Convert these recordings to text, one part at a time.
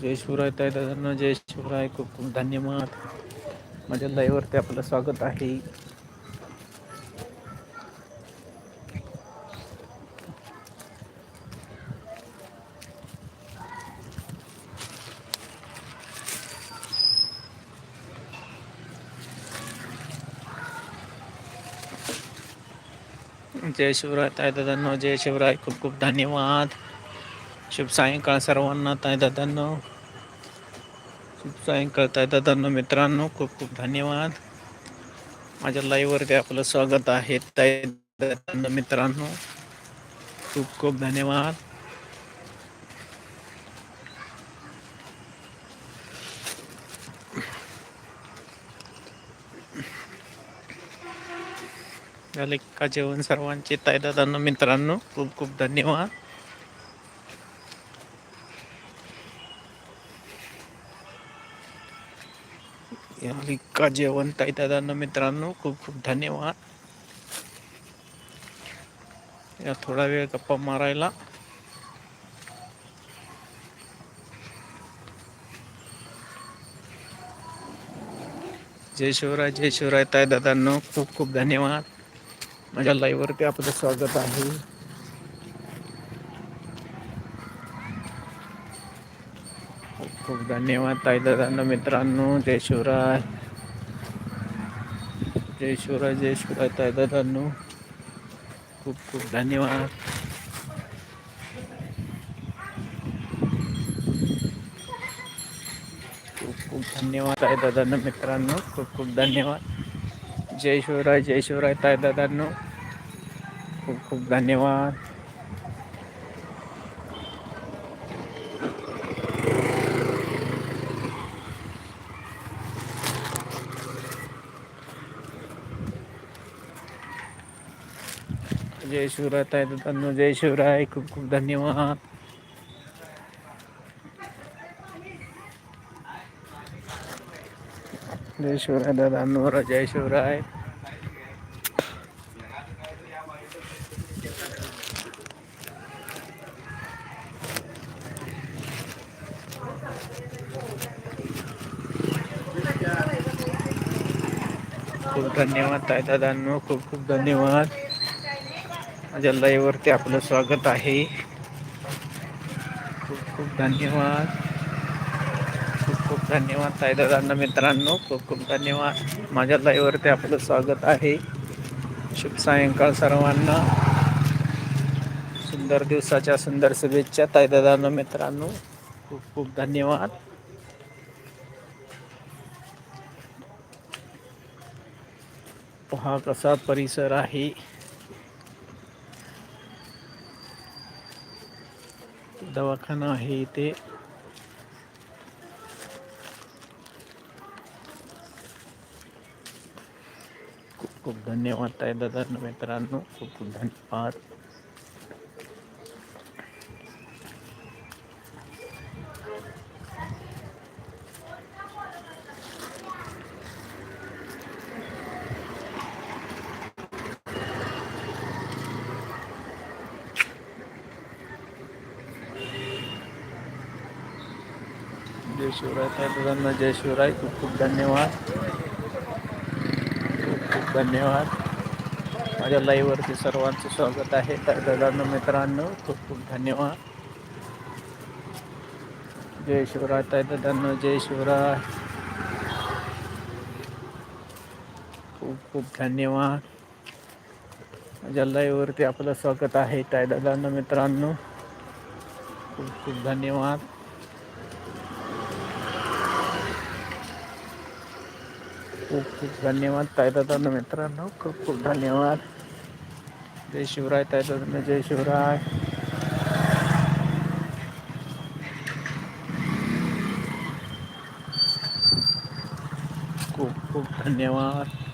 जय शिवराय ताई दादांना जय शिवराय खूप खूप धन्यवाद. माझ्या लाईव्ह आपलं स्वागत आहे. जय शिवराय ताई दादांनो जय शिवराय खूप खूप धन्यवाद. शुभ सायंकाळ सर्वांना ताई दादांनो. खूप सायंकाळ करताय. दादांनो मित्रांनो खूप खूप धन्यवाद. माझ्या लाईव्हवरती आपलं स्वागत आहे. ताई दादांनो मित्रांनो खूप खूप धन्यवाद. झाले का जेवण सर्वांचे? ताई दादांनो मित्रांनो खूप खूप धन्यवाद. का जेवण ताई दादांना मित्रांनो खूप खूप धन्यवाद. या थोडा वेळ गप्पा मारायला. जय शिवराय जय शिवराय ताई दादांनो खूप खूप धन्यवाद. माझ्या लाईव्ह वरती आपलं स्वागत आहे. खूप धन्यवाद ताईदादांना मित्रांनो. जय शिवराय. जय शिवराय जय शिवराय ताईदादांनो. खूप खूप धन्यवाद. खूप खूप धन्यवाद ताईदादांना मित्रांनो. खूप खूप धन्यवाद. जय शिवराय जय शिवराय ताई दादांनो खूप खूप धन्यवाद. जय शिवराय ताई दादांनो जय शिवराय खूप खूप धन्यवाद. जय शिवराय दादांनो जय शिवराय खूप धन्यवाद ताई दादांनो खूप खूप धन्यवाद. माझ्या लाईव्ह आपलं स्वागत आहे. खूप खूप धन्यवाद. खूप खूप धन्यवाद ताईदादांना मित्रांनो. खूप खूप धन्यवाद. माझ्या लाईव्ह आपलं स्वागत आहे. शुभ सायंकाळ सर्वांना. सुंदर दिवसाच्या सुंदर शुभेच्छा ताईदादांना मित्रांनो. खूप खूप धन्यवाद. पहा कसा परिसर आहे. दवाखाना आहे इथे. खूप खूप धन्यवाद आहे दादा मित्रांनो खूप खूप धन्यवाद जय शिवराय ताई जय शिवराय खूप खूप धन्यवाद. खूप खूप धन्यवाद. माझ्या लाईव्हवरती सर्वांचं स्वागत आहे. ताई दादांनो मित्रांनो खूप खूप धन्यवाद. जय शिवराय ताई दादांनो जय शिवराय खूप खूप धन्यवाद. माझ्या लाईव्हवरती आपलं स्वागत आहे. ताई दादांनो मित्रांनो खूप खूप धन्यवाद. खूप खूप धन्यवाद ताई मित्रांनो खूप खूप धन्यवाद. जय शिवराय ताई जय शिवराय. खूप खूप धन्यवाद.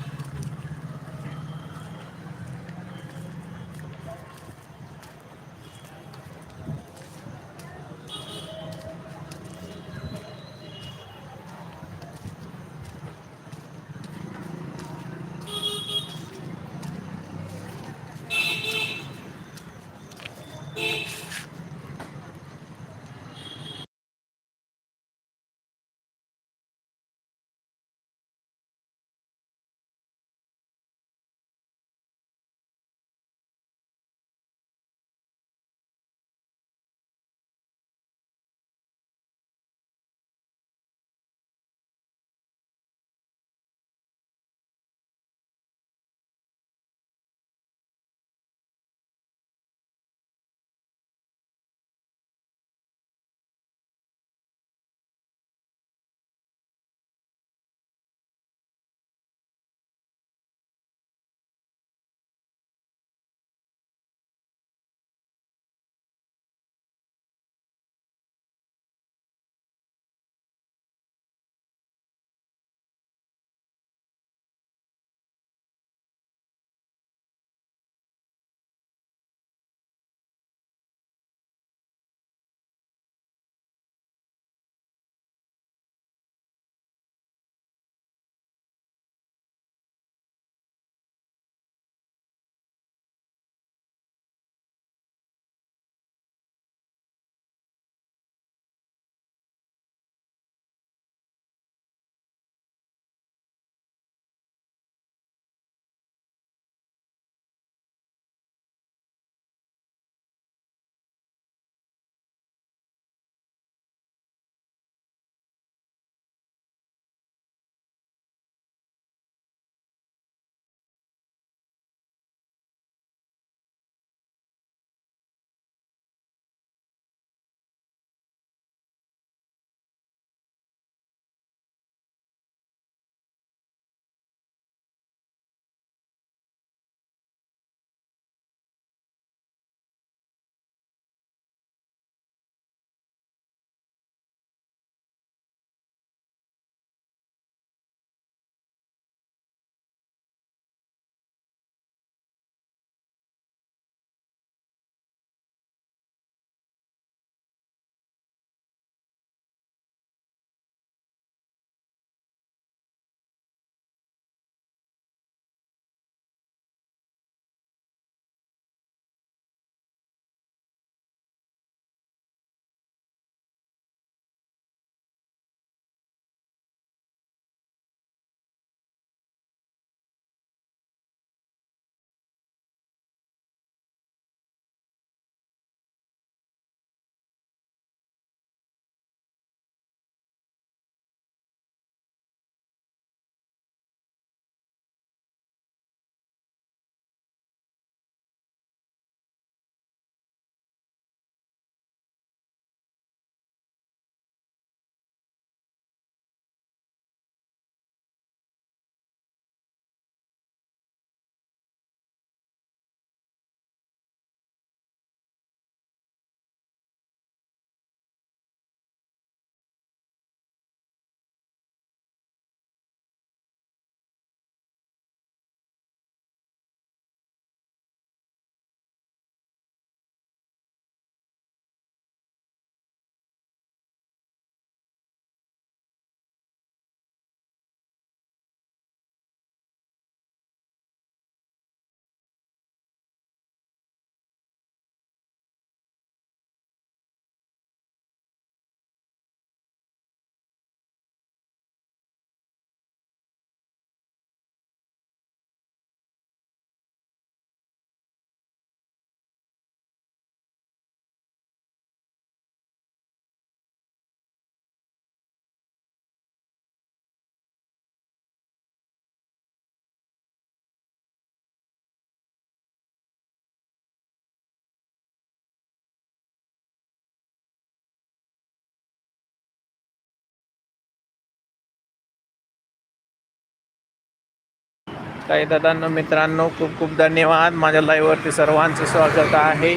ताई दादांनो मित्रांनो खूप खूप धन्यवाद. माझ्या लाईव्हवरती सर्वांचं स्वागत आहे.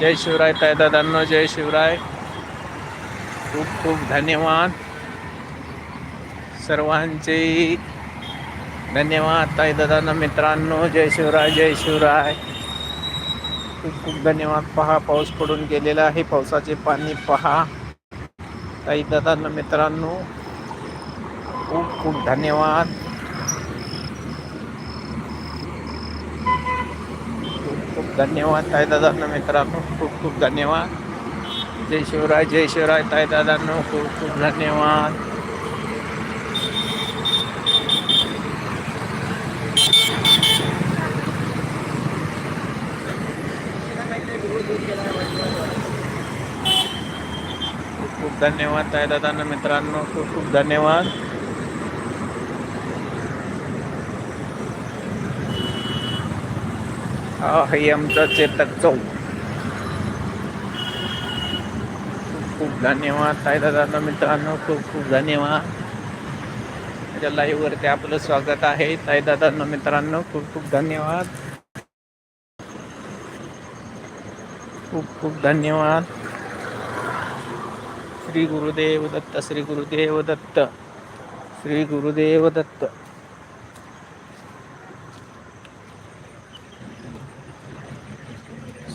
जय शिवराय ताई दादांनो जय शिवराय. खूप खूप धन्यवाद. सर्वांचे धन्यवाद ताई दादांनो मित्रांनो. जय शिवराय जय शिवराय. खूप खूप धन्यवाद. पहा पाऊस पडून गेलेला आहे. पावसाचे पाणी पहा. ताई दादांनो मित्रांनो खूप खूप धन्यवाद. धन्यवाद ताई दादांनो, मित्रांनो. खूप खूप धन्यवाद. जय शिवराय जय शिवराय ताई दादांनो, खूप खूप धन्यवाद. खूप खूप धन्यवाद ताई दादांनो, मित्रांनो. खूप खूप धन्यवाद. हा हे आमचं चेतक चौक खूप खूप धन्यवाद ताई दादा. मित्रांनो खूप खूप धन्यवाद. माझ्या लाईव्हवरती आपलं स्वागत आहे. साई दादा मित्रांनो खूप खूप धन्यवाद. खूप खूप धन्यवाद. श्री गुरुदेव दत्त श्री गुरुदेव दत्त. श्री गुरुदेव दत्त.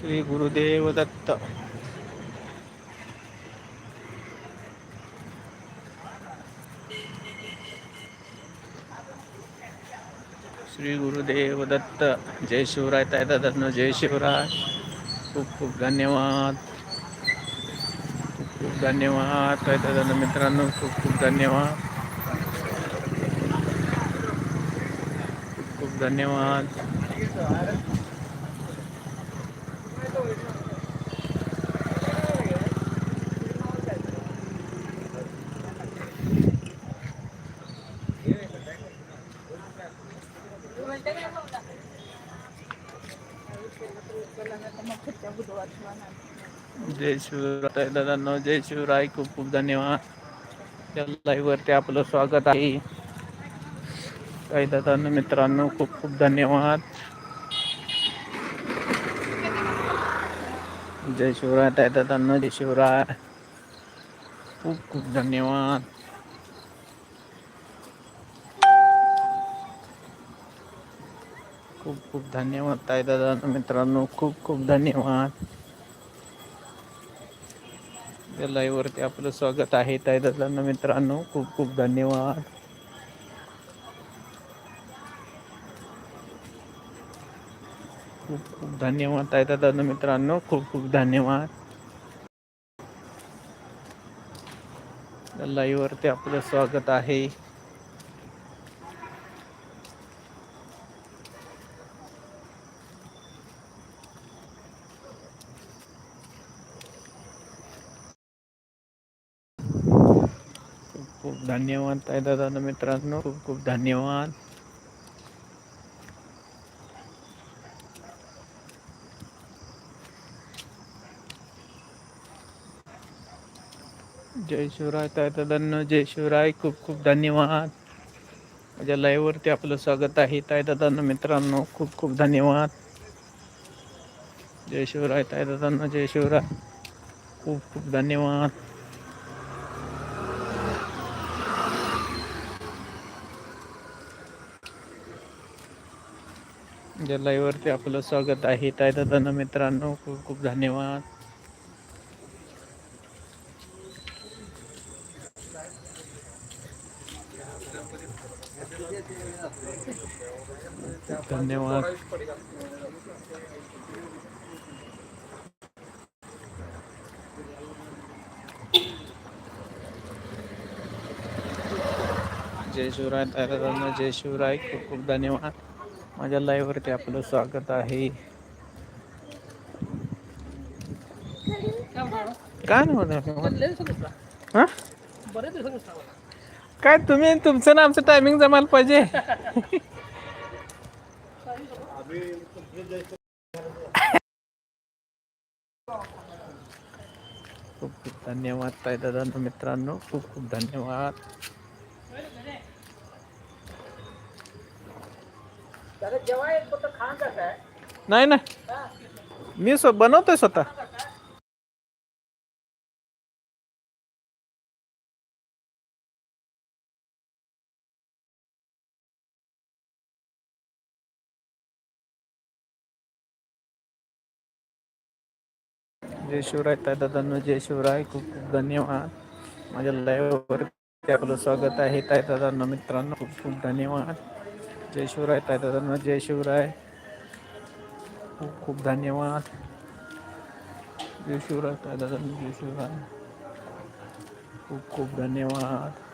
श्री गुरुदेव दत्त. श्री गुरुदेव दत्त. जय शिवराय तायदा जय शिवराय. खूप खूप धन्यवाद. खूप खूप धन्यवाद तायदा मित्रांनो खूप खूप धन्यवाद. खूप खूप धन्यवाद. जय शिवराय दादांनो जय शिवराय. खूप खूप धन्यवाद. त्या लाईव्हवरती आपलं स्वागत आहे. काही दादांनो मित्रांनो खूप खूप धन्यवाद. जय शिवराय ताई दादांनो जय शिवराय. खूप खूप धन्यवाद. खूप खूप धन्यवाद ताई दादा मित्रांनो खूप खूप धन्यवाद. या लाईव्हवरती आपलं स्वागत आहे. ताई दादांना मित्रांनो खूप खूप धन्यवाद. खूप खूप धन्यवाद ताई दादांना मित्रांनो. खूप खूप धन्यवाद. लाईव्हवरती आपलं स्वागत आहे खूप खूप धन्यवाद ताई दादा मित्रांनो खूप खूप धन्यवाद. जय शिवराय ताई दादांना जय शिवराय खूप खूप धन्यवाद. माझ्या लाईव्हवरती आपलं स्वागत आहे ताई दादांना मित्रांनो खूप खूप धन्यवाद. जय शिवराय ताई दादांना जय शिवराय. खूप खूप धन्यवाद. म्हणजे ज्या लाईव्हवरती आपलं स्वागत आहे. त्या दादा मित्रांनो खूप खूप धन्यवाद. धन्यवाद. जय शिवराय दादांना जय शिवराय खूप खूप धन्यवाद. माझ्या लाईव्हवरती आपलं स्वागत आहे. काय नाही काय तुम्ही तुमचं ना आमचं टायमिंग जमायला पाहिजे. खूप खूप धन्यवाद ताई दादा मित्रांनो खूप खूप धन्यवाद. नाही नाही. मी स्व बनवतोय स्वतः. जय शिवराय ताईदादांना जय शिवराय. खूप खूप धन्यवाद. माझ्या लाईव्हवर आपलं स्वागत आहे. ताईदादांना मित्रांनो खूप खूप धन्यवाद. जय शिवराय ताई दादांनो जय शिवराय खूप खूप धन्यवाद. जय शिवराय ताई दादांनो जय शिवराय खूप खूप धन्यवाद.